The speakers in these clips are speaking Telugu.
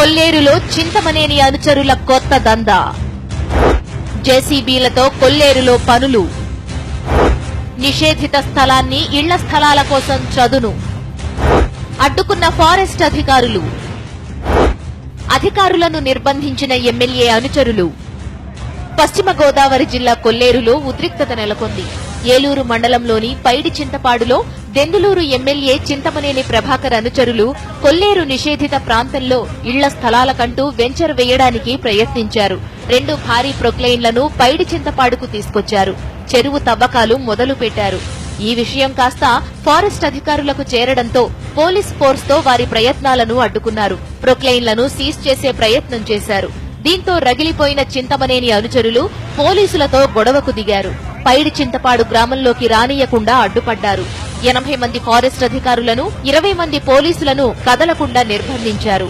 కొల్లేరులో చింతమనేని అనుచరుల కొత్త దందా. జేసీబీలతో కొల్లేరులో పనులు. నిషేధిత స్థలాన్ని ఇళ్ళ స్థలాల కోసం చదును. అడ్డుకున్న ఫారెస్ట్ అధికారులు. అధికారులను నిర్బంధించిన ఎమ్మెల్యే అనుచరులు. పశ్చిమ గోదావరి జిల్లా కొల్లేరులో ఉద్రిక్తత నెలకొంది. ఏలూరు మండలంలోని పైడి చింతపాడులో దెందులూరు ఎమ్మెల్యే చింతమనేని ప్రభాకర్ అనుచరులు కొల్లేరు నిషేధిత ప్రాంతంలో ఇళ్ళ స్థలాలకంటూ వెంచర్ వేయడానికి ప్రయత్నించారు. రెండు భారీ ప్రొక్లైన్లను పైడి చింతపాడుకు తీసుకొచ్చారు. చెరువు తవ్వకాలు మొదలు పెట్టారు. ఈ విషయం కాస్త ఫారెస్ట్ అధికారులకు చేరడంతో పోలీస్ ఫోర్స్తో వారి ప్రయత్నాలను అడ్డుకున్నారు. ప్రొక్లైన్లను సీజ్ చేసే ప్రయత్నం చేశారు. దీంతో రగిలిపోయిన చింతమనేని అనుచరులు పోలీసులతో గొడవకు దిగారు. పైడి చింతపాడు గ్రామంలోకి రానియకుండా అడ్డుపడ్డారు. ఎనభై మంది ఫారెస్ట్ అధికారులను ఇరవై మంది పోలీసులను కదలకుండా నిర్బంధించారు.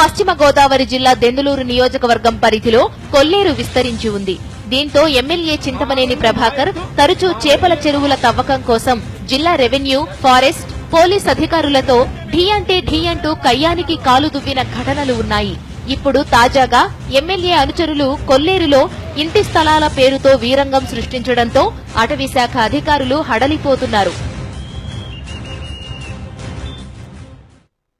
పశ్చిమ గోదావరి జిల్లా దెందులూరు నియోజకవర్గం పరిధిలో కొల్లేరు విస్తరించి ఉంది. దీంతో ఎమ్మెల్యే చింతమనేని ప్రభాకర్ తరచూ చేపల చెరువుల తవ్వకం కోసం జిల్లా రెవెన్యూ ఫారెస్ట్ పోలీస్ అధికారులతో ఢీ అంటే ఢీ అంటూ కయ్యానికి కాలు దువ్విన ఘటనలు ఉన్నాయి. ఇప్పుడు తాజాగా ఎమ్మెల్యే అనుచరులు కొల్లేరులో ఇంటి స్థలాల పేరుతో వీరంగం సృష్టించడంతో అటవీశాఖ అధికారులు హడలిపోతున్నారు.